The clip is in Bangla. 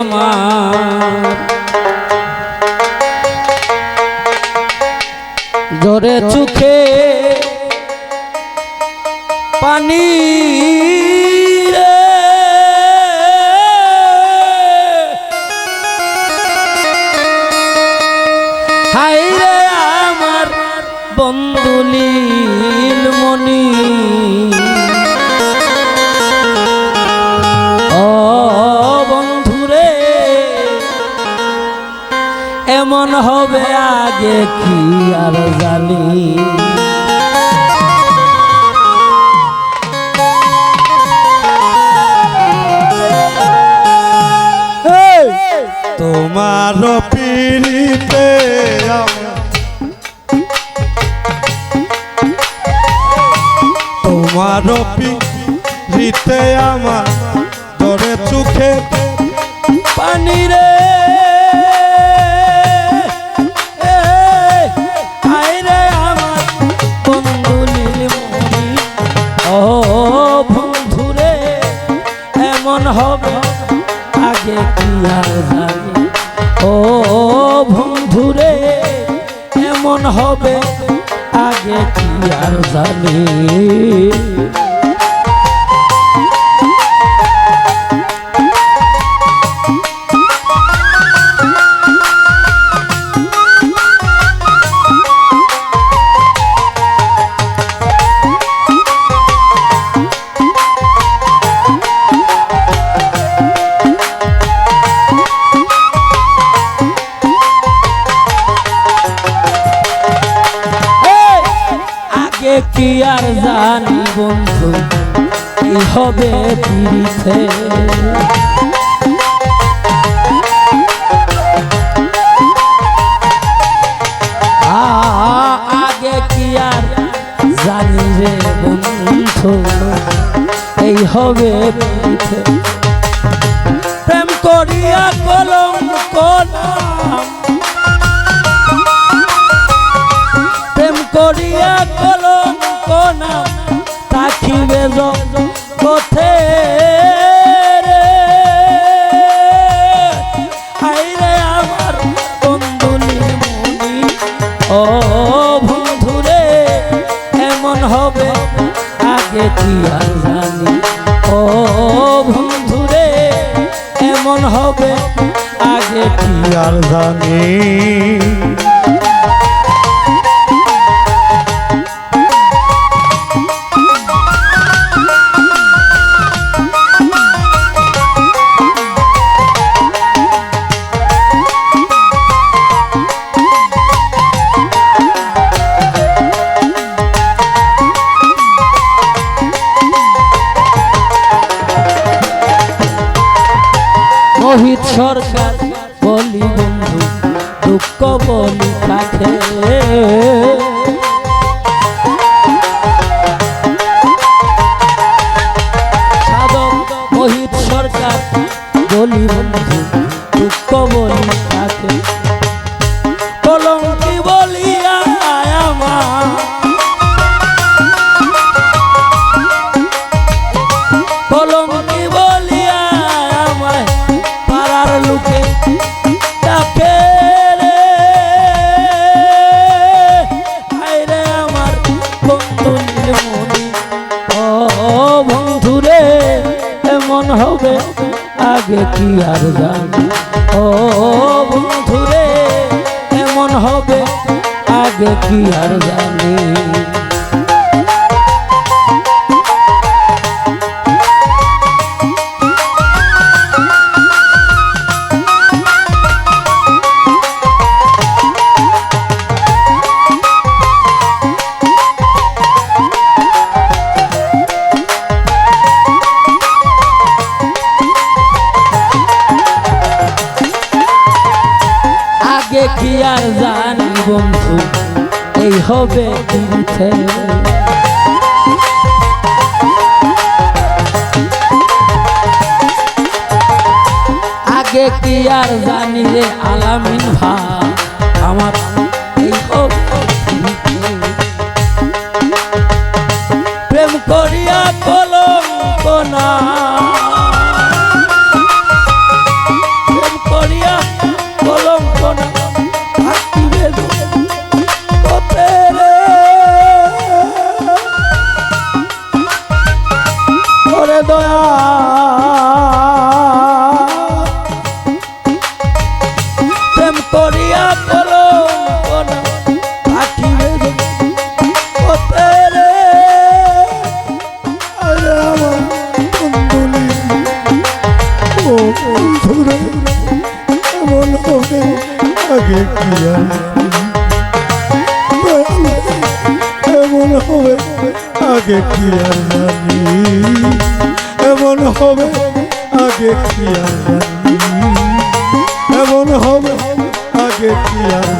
আমার জোরে চোখে পানি হাই রে আমার বন্ধুলীল এমন হবে আগে কি আর জানি। তোমার পিড়িতে তোমার পিড়িতে আমার তোরে চোখে পানি রে। আর জানি ও বন্ধুরে এমন হবে আগে কি আর জানি? কি আর জানি বন্ধু, কি হবে পিড়িতে? আগে কি আর জানি রে বন্ধু, এই হবে পিড়িতে। প্রেম করিয়া কলঙ্ক কি আর জানি ও বন্ধুরে এমন হবে আগে কি আর মোহিত সরকার বলি বন্ধু দুঃখ বলি থাকে সাধক মোহিত সরকার বলি বন্ধু আগে কি আর জানি? ও বন্ধুরে এমন হবে? আগে কি আর জানি? আগে কি আর জানি বন্ধু? এই হবে কিনতে আগে কি আর জানি রে আলামিন ভা? আমার এই। প্রেম করিয়া কলঙ্ক না বন্ধুরে এমন হবে আগে কি এমন হবে আগে কি জানি। এমন হবে আগে কি এমন হবে আগে কি জানি